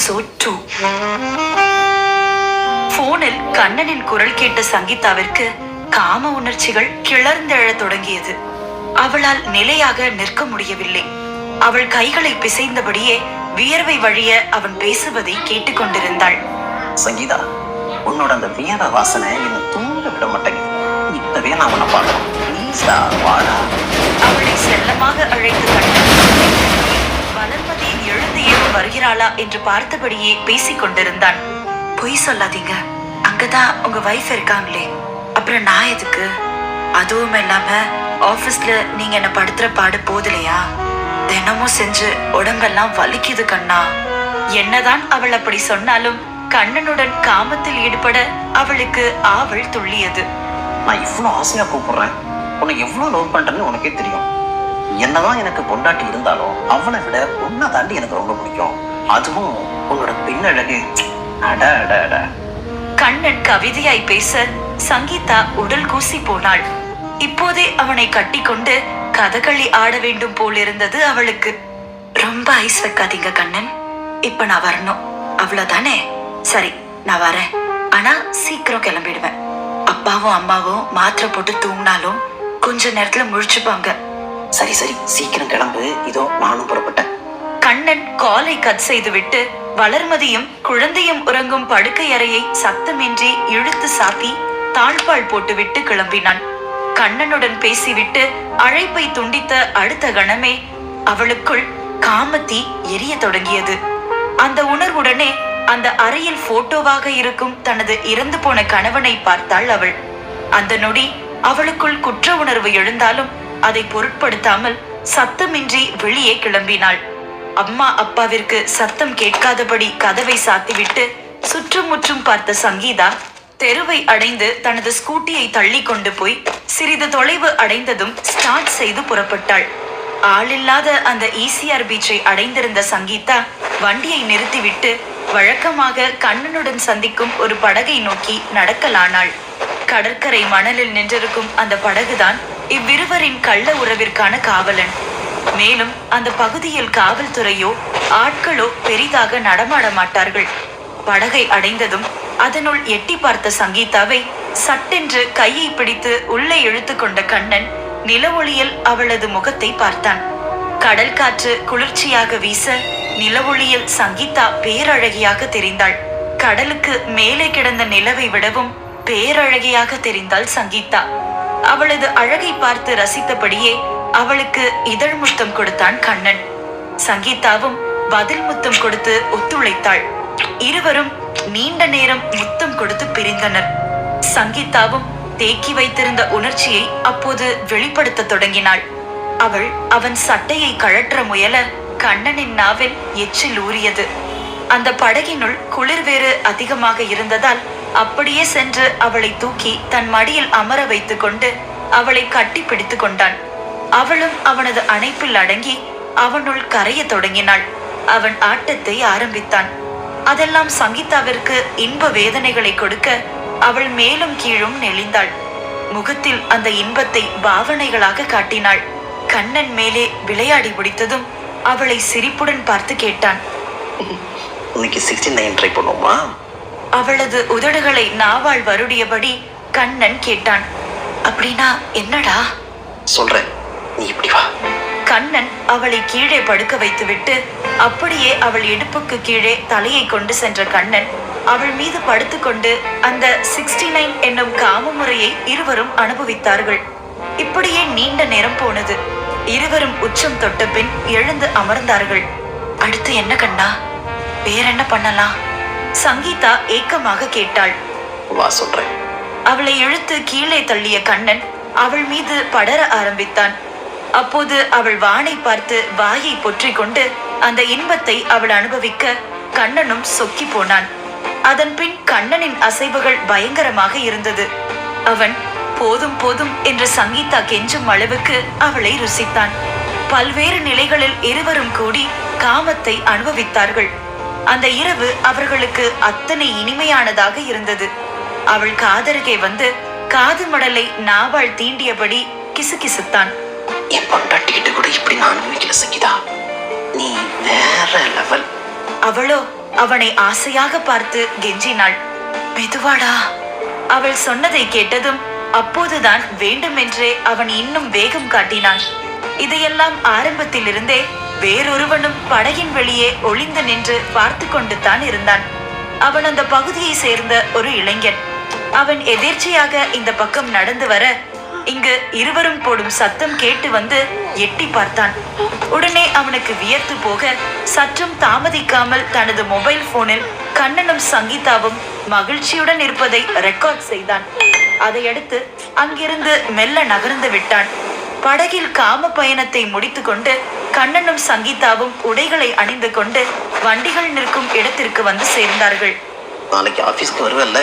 Episode two போனில் கண்ணனின் குரல் கேட்ட சங்கீதாவிற்கு காம உணர்ச்சிகள் கிளர்ந்தெழத் தொடங்கியது. அவளால் நிலையாக நிற்க முடியவில்லை. அவள் கைகளை பிசைந்தபடியே வியர்வை வழிய அவன் பேசுவதை கேட்டுக்கொண்டிருந்தாள் சங்கீதா உன்னோட அந்த வியர வாசனை என்ன தூங்க விட மாட்டேங்குது. இப்பவே நான் உன்னை பார்க்கணும். அவளை செல்லமாக அழைத்து கண்ணன் வளர்மதி எழுந்து இருக்கிறாளா என்று பார்த்தபடியே பேசிக் கொண்டிருந்தான். பொய் சொல்லாதீங்க. அங்கதான் உங்க வைஃப் இருக்காங்களே. அப்புறம் நான் எதுக்கு? அதுவும் இல்லாம ஆபீஸ்ல நீங்க என்ன படுத்துற பாடு போதலையா? தினமும் செஞ்சு உடம்பெல்லாம் வலிக்குது கண்ணா. என்னதான் அவள் அப்படி சொன்னாலும் கண்ணனுடன் காமத்தில் ஈடுபட அவளுக்கு ஆவல் துள்ளியது. நான் இவ்வளவு ஆசையா கூப்பிடுறேன். உன்னை எவ்வளவு லவ் பண்றேன்னு உனக்கே தெரியும். என்னதான் எனக்கு பொண்டாட்டி இருந்தாலும் அவளை விட உன்னை தாண்டி எனக்கு ரொம்ப பிடிக்கும். அதுவும் உன்னோட பின்னழகு. அட அட அட. கண்ணன் கவிதையாய் பேச சங்கீதா உடல் கூசி போனாள். இப்போதே அவனை கட்டிக்கொண்டு கதகளி ஆட வேண்டும் போலிருந்தது அவளுக்கு. ரொம்ப ஐஸ் வைக்காதீங்க கண்ணன். இப்ப நான் வரணும். அவ்வளவுதானே? சரி நான் வரேன். ஆனா சீக்கிரம் கிளம்பிடுவேன். அப்பாவும் அம்மாவும் மாத்திரை போட்டு தூங்கினாலும் கொஞ்ச நேரத்துல முழிச்சுப்பாங்க. சரி சரி சீக்கிரம் கிளம்பு. இதோ நானும் புறப்பட்டேன். கண்ணன் காலை கட் செய்துவிட்டு வளர்மதியும் குழந்தையும் உறங்கும் படுக்கை அறையை சத்தமின்றி இழுத்து சாத்தி தாழ்பால் போட்டுவிட்டு கிளம்பினான். கண்ணனுடன் பேசிவிட்டு அழைப்பை துண்டித்த அடுத்த கணமே அவளுக்குள் காமத்தி எரிய தொடங்கியது. அந்த உணர்வுடனே அந்த அறையில் போட்டோவாக இருக்கும் தனது இறந்து போன கணவனை பார்த்தாள் அவள். அந்த நொடி அவளுக்குள் குற்ற உணர்வு எழுந்தாலும் அதை பொருட்படுத்தாமல் சத்தமின்றி வெளியே கிளம்பினாள். அம்மா அப்பாவிற்கு சத்தம் கேட்காதபடி கதவை சாத்திவிட்டு சுற்றுமுற்றும் பார்த்த சங்கீதா தெருவை அடைந்து தனது ஸ்கூட்டியை தள்ளி கொண்டு போய் சிறிது தொலைவு அடைந்ததும் ஸ்டார்ட் செய்து புறப்பட்டாள். ஆளில்லாத அந்த ஈசிஆர் பீச்சை அடைந்திருந்த சங்கீதா வண்டியை நிறுத்திவிட்டு வழக்கமாக கண்ணனுடன் சந்திக்கும் ஒரு படகை நோக்கி நடக்கலானாள். கடற்கரை மணலில் நின்றிருக்கும் அந்த படகுதான் இவ்விருவரின் கள்ள உறவிற்கான காவலன். மேலும் அந்த பகுதியில் காவல்துறையோ ஆட்களோ பெரிதாக நடமாட மாட்டார்கள். படகை அடைந்ததும் அதனுள் எட்டி பார்த்த சங்கீதாவை சட்டென்று கையை பிடித்து உள்ளே இழுத்து கொண்ட கண்ணன் நிலவொளியில் அவளது முகத்தை பார்த்தான். கடல் காற்று குளிர்ச்சியாக வீச நிலவொளியில் சங்கீதா பேரழகியாக தெரிந்தாள். கடலுக்கு மேலே கிடந்த நிலவை விடவும் பேரழகியாக தெரிந்தாள் சங்கீதா. அவளது அழகை பார்த்து ரசித்தபடியே அவளுக்கு இதழ் முத்தம் கொடுத்தான் கண்ணன். சங்கீதாவும் பதில் முத்தம் கொடுத்து ஒத்துழைத்தாள். இருவரும் நீண்ட நேரம் முத்தம் கொடுத்து பிரிந்தனர். சங்கீதாவும் தேக்கி வைத்திருந்த உணர்ச்சியை அப்போது வெளிப்படுத்த தொடங்கினாள். அவள் அவன் சட்டையை கழற்ற முயல கண்ணனின் நாவில் எச்சில் ஊறியது. அந்த படகினுள் குளிர் வேறு அதிகமாக இருந்ததால் அப்படியே சென்று அவளை தூக்கி தன் மடியில் அமர வைத்துக் கொண்டு அவளை கட்டி பிடித்துக் கொண்டான். அவளும் அவனது அணைப்பில் அடங்கி அவனுள் கரையத் தொடங்கினாள். அவன் ஆட்டத்தை ஆரம்பித்தான். அதெல்லாம் சங்கீதாவிற்கு இன்ப வேதனைகளை கொடுக்க அவள் மேலும் கீழும் நெளிந்தாள். முகத்தில் அந்த இன்பத்தை பாவனைகளாக காட்டினாள். கண்ணன் மேலே விளையாடி பிடித்ததும் அவளை சிரிப்புடன் பார்த்து கேட்டான். இன்னைக்கு சிக்ஸ்டி நைன் ட்ரை பண்ணுவோமா? அவளது உதடுகளை நாவால் வருடியபடி கண்ணன் கேட்டான். அப்படின்னா என்னடா? சொல்றேன். நீ இப்படி வா. கண்ணன் அவளை கீழே படுக்க வைத்துவிட்டு அப்படியே அவள் இடுப்புக்கு கீழே தலையை கொண்டு சென்ற கண்ணன் அவள் மீது படுத்துக்கொண்டு அந்த சிக்ஸ்டி நைன் என்னும் காம முறையை இருவரும் அனுபவித்தார்கள். இப்படியே நீண்ட நேரம் போனது. இருவரும் உச்சம் தொட்ட பின் எழுந்து அமர்ந்தார்கள். அடுத்து என்ன கண்ணா? வேற என்ன பண்ணலாம்? சங்கீதா ஏக்கமாக கேட்டாள். வா சொல்றேன். அவளை இழுத்து கீழே தள்ளிய கண்ணன் அவள் மீது படர ஆரம்பித்தான். அப்போது அவள் வானை பார்த்து வாயை பொற்றிக் கொண்டு அந்த இன்பத்தை அவள் அனுபவிக்க கண்ணனும் சொக்கி போனான். அதன் பின் கண்ணனின் அசைவுகள் பயங்கரமாக இருந்தது. அவன் போதும் போதும் என்று சங்கீதா கெஞ்சும் அளவுக்கு அவளை ருசித்தான். பல்வேறு நிலைகளில் இருவரும் கூடி காமத்தை அனுபவித்தார்கள். அந்த இரவு அவர்களுக்கு அத்தனை இனிமையானதாக இருந்தது. அவள் காதருகே வந்து காது மடலை நாவாள் தீண்டியபடி கிசுகிசுத்தான். என் பொண்டாட்டிக்கிட்ட கூட இப்படி நான் அனுபவிக்கல சங்கீதா. நீ வேற லெவல். அவளோ அவனை ஆசையாக பார்த்து கெஞ்சினாள். மெதுவாடா. அவள் சொன்னதை கேட்டதும் அப்போதுதான் வேண்டுமென்றே அவன் இன்னும் வேகம் காட்டினான். இதையெல்லாம் ஆரம்பத்திலிருந்தே வேறொருவனும் படகின் வெளியே ஒளிந்து நின்று பார்த்து கொண்டு தான் இருந்தான். அவன் அந்த பகுதியை சேர்ந்த ஒரு இளைஞன். அவன் எதிர்ச்சியாக இந்த பக்கம் நடந்து வர இங்கு இருவரும் போடும் சத்தம் கேட்டு வந்து எட்டி பார்த்தான். உடனே அவனுக்கு வியர்த்து போக சற்றும் தாமதிக்காமல் தனது மொபைல் போனில் கண்ணனும் சங்கீதாவும் மகிழ்ச்சியுடன் இருப்பதை ரெக்கார்ட் செய்தான். அதையடுத்து அங்கிருந்து மெல்ல நகர்ந்து விட்டான். படகில் காம பயணத்தை முடித்துக்கொண்டு கண்ணனும் சங்கீதாவும் உடைகளை அணிந்து கொண்டு வண்டிகள் நிற்கும் இடத்திற்கு வந்து சேர்ந்தார்கள். நாளைக்கு ஆபீஸ்க்கு வருவல்ல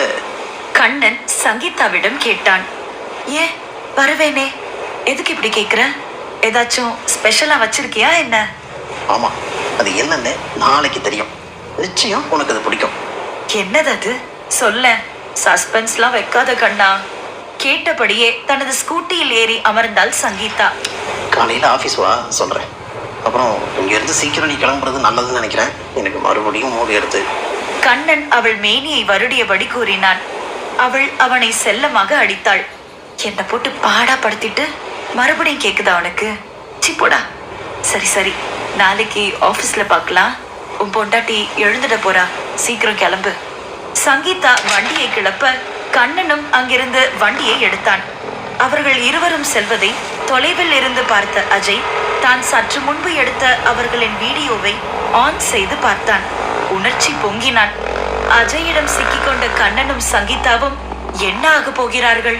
கண்ணன் சங்கீதாவிடம் கேட்டான். ஏன் வருவேனே. எதுக்கு இப்படி கேக்குற? ஏதாச்சும் ஸ்பெஷலா வச்சிருக்கியா என்ன? ஆமா அது என்னன்னு நாளைக்கு தெரியும். நிச்சயம் உனக்கு அது பிடிக்கும். என்னது அது? சொல்ல. சஸ்பென்ஸ்லாம் வைக்காத கண்ணா. கேட்டபடியே தனது ஸ்கூட்டியில் ஏறி அமர்ந்தாள் சங்கீதா. காலையில ஆபீஸ் வா சொல்றேன். அப்புறம் இங்கிருந்து சீக்கிரம் நீ கிளம்புறது நல்லதுன்னு நினைக்கிறேன். எனக்கு மறுபடியும் மூடி எடுத்து. கண்ணன் அவள் மேனியை வருடியபடி கூறினான். அவள் அவனை செல்லமாக அடித்தாள். என்னை போட்டு பாடா படுத்திட்டு மறுபடியும் கேக்குதா உனக்கு? சி போடா. சரி சரி. நாளைக்கு ஆபீஸ்ல பார்க்கலாம் உன் பொண்டாட்டி எழுந்துட போறா. சீக்கிரம் கிளம்பு. சங்கீதா வண்டியை கிளப்ப கண்ணனும் அங்கிருந்து வண்டியை எடுத்தான். அவர்கள் இருவரும் செல்வதை தொலைவில் இருந்து பார்த்த அஜய் தான் சற்று முன்பு எடுத்த அவர்களின் வீடியோவை ஆன் செய்து பார்த்தான். உணர்ச்சி பொங்கினான். அஜயிடம் சிக்கிக்கொண்ட கண்ணனும் சங்கீதாவும் என்ன ஆகப் போகிறார்கள்?